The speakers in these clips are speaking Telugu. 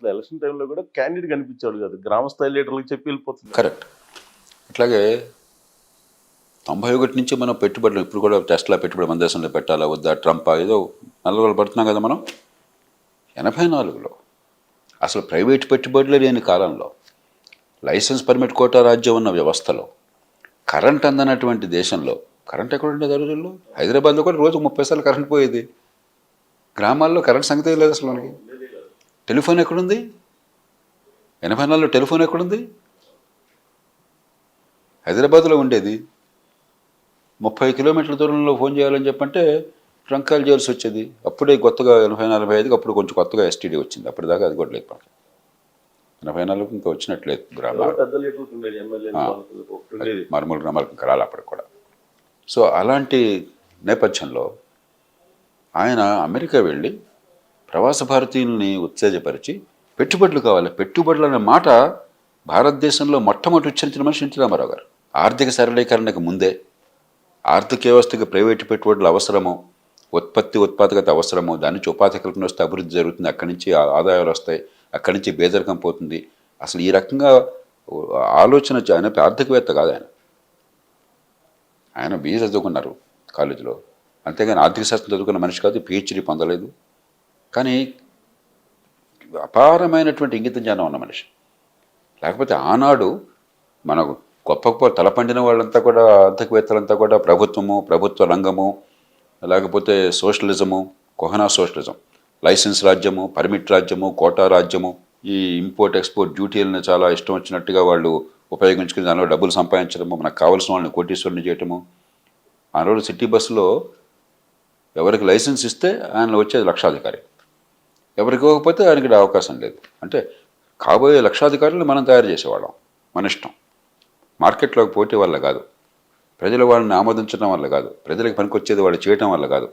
అసలు ఎలక్షన్ టైంలో కూడా క్యాండిడేట్ కనిపించాడు కాదు. గ్రామ స్థాయి లీడర్లకు చెప్పి వెళ్ళిపోతుంది కరెక్ట్. అట్లాగే తొంభై ఒకటి నుంచి మనం పెట్టుబడులు ఇప్పుడు కూడా టెస్ట్లా పెట్టుబడి మన దేశంలో పెట్టాలా వద్దా ట్రంప్ ఏదో నలుగురు పడుతున్నాం కదా మనం? ఎనభై నాలుగులో. అసలు ప్రైవేట్ పెట్టుబడులు లేని కాలంలో లైసెన్స్ పర్మిట్ కోటా రాజ్యం ఉన్న వ్యవస్థలో కరెంట్ అందనటువంటి దేశంలో కరెంట్ ఎక్కడ ఉండేది ఆ రోజుల్లో హైదరాబాద్లో కూడా రోజు ముప్పై సార్లు కరెంట్ పోయేది. గ్రామాల్లో కరెంట్ సంగతి లేదు అసలు మనకి. టెలిఫోన్ ఎక్కడుంది? ఎనభై నాలుగులో టెలిఫోన్ ఎక్కడుంది? హైదరాబాద్లో ఉండేది. ముప్పై కిలోమీటర్ల దూరంలో ఫోన్ చేయాలని చెప్పంటే ట్రంక్ కాల్ చేయాల్సి వచ్చేది. అప్పుడే కొత్తగా ఎనభై నలభై ఐదుకి అప్పుడు కొంచెం కొత్తగా ఎస్టీడీ వచ్చింది. అప్పటిదాకా అది కూడా లేదు మనకి ఎనభై నాలుగు ఇంకా వచ్చినట్లేదు గ్రామాలు. మారుమూల గ్రామాలకు ఇంకా రాలి అప్పటికి కూడా. సో అలాంటి నేపథ్యంలో ఆయన అమెరికా వెళ్ళి ప్రవాస భారతీయుల్ని ఉత్తేజపరిచి పెట్టుబడులు కావాలి. పెట్టుబడులు అనే మాట భారతదేశంలో మొట్టమొదటి ఉచ్చరించిన మనిషి ఎన్టీ రామారావు గారు. ఆర్థిక సరళీకరణకు ముందే ఆర్థిక వ్యవస్థకి ప్రైవేటు పెట్టుబడులు అవసరము ఉత్పత్తి ఉత్పాదకత అవసరము దాని నుంచి ఉపాధి కల్పన వస్తే అభివృద్ధి జరుగుతుంది అక్కడి నుంచి ఆదాయాలు వస్తాయి అక్కడి నుంచి బేదరికం పోతుంది. అసలు ఈ రకంగా ఆలోచన ఆయన ఆర్థికవేత్త కాదు ఆయన. ఆయన బీఏ చదువుకున్నారు కాలేజీలో. అంతేగాని ఆర్థిక శాస్త్రం చదువుకున్న మనిషి కాదు పిహెచ్డి పొందలేదు. కానీ అపారమైనటువంటి ఇంగిత జ్ఞానం ఉన్న మనిషి. లేకపోతే ఆనాడు మన గొప్ప గొప్ప తలపండిన వాళ్ళంతా కూడా ఆర్థికవేత్తలంతా కూడా ప్రభుత్వము ప్రభుత్వ రంగము లేకపోతే సోషలిజము కొహనా సోషలిజం లైసెన్స్ రాజ్యము పర్మిట్ రాజ్యము కోటా రాజ్యము ఈ ఇంపోర్ట్ ఎక్స్పోర్ట్ డ్యూటీలను చాలా ఇష్టం వచ్చినట్టుగా వాళ్ళు ఉపయోగించుకుని దానిలో డబ్బులు సంపాదించడము మనకు కావాల్సిన వాళ్ళని కోటీశ్వరుని చేయటము. ఆ రోజు సిటీ బస్సులో ఎవరికి లైసెన్స్ ఇస్తే ఆయన వచ్చేది లక్షాధికారి. ఎవరికి ఇవ్వకపోతే ఆయనకి అవకాశం లేదు. అంటే కాబోయే లక్షాధికారులు మనం తయారు చేసేవాళ్ళం. మన ఇష్టం. మార్కెట్లోకి పోటీ వల్ల కాదు. ప్రజలు వాళ్ళని ఆమోదించడం వల్ల కాదు. ప్రజలకు పనికొచ్చేది వాళ్ళు చేయటం వల్ల కాదు.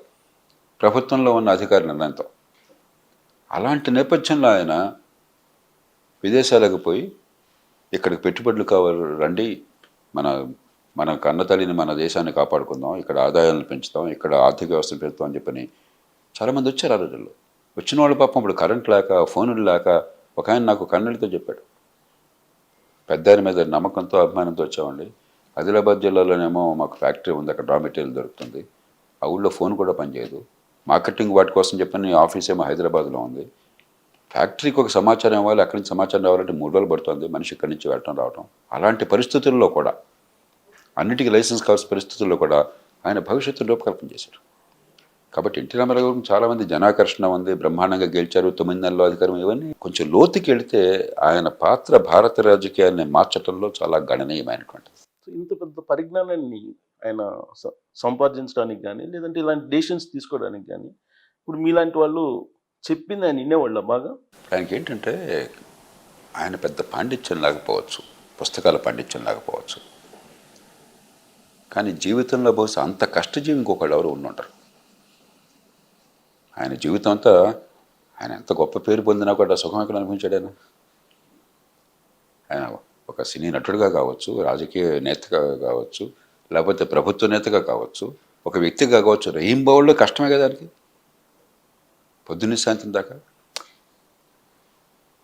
ప్రభుత్వంలో ఉన్న అధికారి నిర్ణయంతో. అలాంటి నేపథ్యంలో ఆయన విదేశాలకు పోయి ఇక్కడికి పెట్టుబడులు కావాలి రండి. మన మన కన్నతల్లిని మన దేశాన్ని కాపాడుకుందాం. ఇక్కడ ఆదాయాలను పెంచుతాం. ఇక్కడ ఆర్థిక వ్యవస్థను పెంచుతాం అని చెప్పని చాలామంది వచ్చారు ఆ రోజుల్లో. వచ్చిన వాళ్ళు పాపం ఇప్పుడు కరెంట్ లేక ఫోనులు లేక ఒక ఆయన నాకు కన్నడితో చెప్పాడు. పెద్ద ఆయన మీద నమ్మకంతో అభిమానంతో వచ్చామండి. ఆదిలాబాద్ జిల్లాలోనేమో మాకు ఫ్యాక్టరీ ఉంది అక్కడ రా మెటీరియల్ దొరుకుతుంది. ఆ ఊళ్ళో ఫోన్ కూడా పనిచేయదు. మార్కెటింగ్ వాటి కోసం చెప్పని ఆఫీస్ ఏమో హైదరాబాద్లో ఉంది. ఫ్యాక్టరీకి ఒక సమాచారం ఇవ్వాలి అక్కడి నుంచి సమాచారం రావాలంటే మూడు రోజులు పడుతుంది మనిషి ఇక్కడి నుంచి వెళ్ళటం రావటం. అలాంటి పరిస్థితుల్లో కూడా అన్నిటికీ లైసెన్స్ కావాల్సిన పరిస్థితుల్లో కూడా ఆయన భవిష్యత్తు రూపకల్పన చేశారు. కాబట్టి ఎన్టీ రామారావు గారు చాలామంది జనాకర్షణ ఉంది బ్రహ్మాండంగా గెలిచారు తొమ్మిది నెలల్లో అధికారం ఇవన్నీ కొంచెం లోతుకి వెళితే ఆయన పాత్ర భారత రాజకీయాన్ని మార్చడంలో చాలా గణనీయమైనటువంటిది. ఇంత పెద్ద పరిజ్ఞానాన్ని ఆయన సంపాదించడానికి కానీ లేదంటే ఇలాంటి డెసిషన్స్ తీసుకోవడానికి కానీ ఇప్పుడు మీలాంటి వాళ్ళు చెప్పింది ఆయన వినేవాళ్ళ బాగా? ఆయనకి ఏంటంటే ఆయన పెద్ద పాండిత్యం లేకపోవచ్చు పుస్తకాల పాండిత్యం లేకపోవచ్చు. కానీ జీవితంలో బహుశా అంత కష్టజీవి ఇంకొకళ్ళు ఎవరు ఉండుంటారు. ఆయన జీవితం అంతా ఆయన ఎంత గొప్ప పేరు పొందినా కూడా సుఖం ఎక్కడ అనిపించాడు ఆయన? ఆయన ఒక సినీ నటుడుగా కావచ్చు రాజకీయ నేతగా కావచ్చు లేకపోతే ప్రభుత్వ నేతగా కావచ్చు ఒక వ్యక్తిగా కావచ్చు. రెయింబౌల్లో కష్టమే కదా దానికి పొద్దున్నే సాయంత్రం దాకా.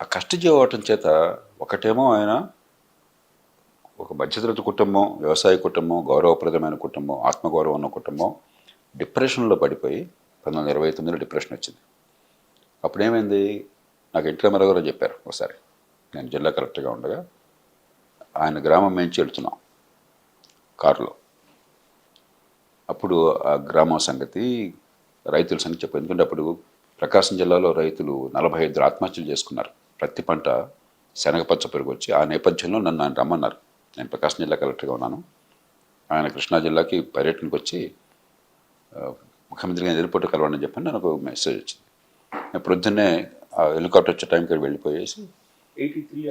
ఆ కష్టజీవి అవటం చేత ఒకటేమో ఆయన ఒక మధ్యతరగతి కుటుంబం వ్యవసాయ కుటుంబం గౌరవప్రదమైన కుటుంబం ఆత్మగౌరవం ఉన్న కుటుంబం డిప్రెషన్లో పడిపోయి పంతొమ్మిది వందల ఇరవై తొమ్మిదిలో డిప్రెషన్ వచ్చింది. అప్పుడు ఏమైంది నాకు ఎన్టీ రామారావు గారు చెప్పారు ఒకసారి. నేను జిల్లా కలెక్టర్గా ఉండగా ఆయన గ్రామం మేము వెళ్తున్నాం కారులో. అప్పుడు ఆ గ్రామం సంగతి రైతుల సంగతి చెప్పారు. ఎందుకంటే అప్పుడు ప్రకాశం జిల్లాలో రైతులు నలభై ఐదు ఆత్మహత్యలు చేసుకున్నారు. ప్రతి పంట శనగపచ్చ పెరుగు వచ్చి ఆ నేపథ్యంలో నన్ను ఆయన రమ్మన్నారు. నేను ప్రకాశం జిల్లా కలెక్టర్గా ఉన్నాను. ఆయన కృష్ణా జిల్లాకి పర్యటనకు వచ్చి ముఖ్యమంత్రి గారిని ఎయిర్పోర్ట్ కలవండి అని చెప్పని నాకు మెసేజ్ వచ్చింది. నేను ప్రొద్దున్నే ఆ హెలికాప్టర్ వచ్చే టైంకి వెళ్ళిపోయేసి eighty three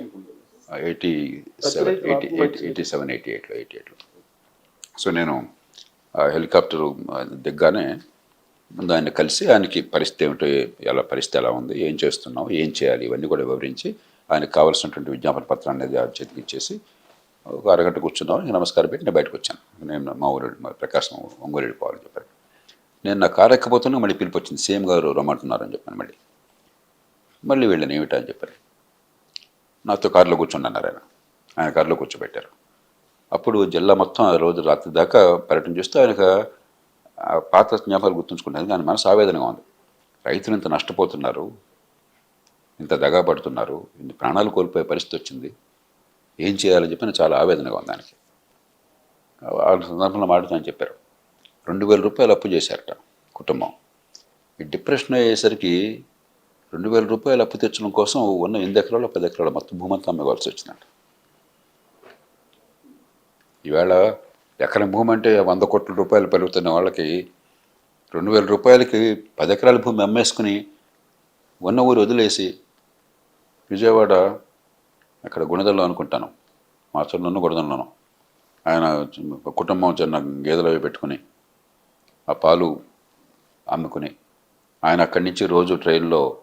eighty seven eighty eighty eighty seven eighty ఎయిట్లో ఎయిటీ ఎయిట్లో. సో నేను ఆ హెలికాప్టర్ దిగ్గానే ముందు ఆయన కలిసి ఆయనకి పరిస్థితి ఏమిటో ఎలా పరిస్థితి ఎలా ఉంది ఏం చేస్తున్నావు ఏం చేయాలి ఇవన్నీ కూడా వివరించి ఆయనకు కావాల్సినటువంటి విజ్ఞాపన పత్రాన్ని అనేది చేతికి ఇచ్చేసి ఒక అరగంట కూర్చున్నాం నమస్కారం పెట్టి నేను బయటకు వచ్చాను. నేను మా ఊరు మా ప్రకాశం ఒంగోలు వెళ్ళిపోవాలని చెప్పారు. నేను నా కారు ఎక్కపోతున్నా మళ్ళీ పిలిపి వచ్చింది సీఎం గారు రమ్మంటున్నారని చెప్పాను మళ్ళీ. మళ్ళీ వెళ్ళాను ఏమిటా అని చెప్పారు. నాతో కారులో కూర్చున్నారు ఆయన. ఆయన కారులో కూర్చోబెట్టారు. అప్పుడు జిల్లా మొత్తం ఆ రోజు రాత్రి దాకా పర్యటన చేస్తూ ఆయనకు పాత జ్ఞాపకాలు గుర్తుంచుకుంటాను కానీ మనసు ఆవేదనగా ఉంది. రైతులు ఇంత నష్టపోతున్నారు. ఇంత దగా పడుతున్నారు. ఇన్ని ప్రాణాలు కోల్పోయే పరిస్థితి వచ్చింది. ఏం చేయాలని చెప్పి చాలా ఆవేదనగా ఉంది దానికి ఆ సందర్భంలో మాట్లాడుతానని చెప్పారు. రెండు వేల రూపాయలు అప్పు చేశారట కుటుంబం. ఈ డిప్రెషన్ అయ్యేసరికి రెండు వేల రూపాయలు అప్పు తెచ్చడం కోసం ఉన్న ఎనిమిది ఎకరాలు పది ఎకరాలు మొత్తం భూమంతా అమ్మేవాల్సి వచ్చిందంట. ఈవేళ ఎకరం భూమి అంటే వంద కోట్ల రూపాయలు పెరుగుతున్న వాళ్ళకి రెండు వేల రూపాయలకి పది ఎకరాల భూమి అమ్మేసుకుని ఉన్న ఊరు వదిలేసి విజయవాడ అక్కడ గుణదల్లో అనుకుంటాను. మాచర్లోనూ గుణదల్లోనూ. ఆయన కుటుంబం చిన్న గేదెలు అవి పెట్టుకుని ఆ పాలు అమ్ముకుని ఆయన అక్కడి నుంచి రోజు ట్రైన్లో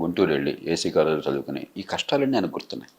గుంటూరు వెళ్ళి ఏసీ కాలేజీలో చదువుకుని ఈ కష్టాలన్నీ ఆయన గుర్తున్నాయి.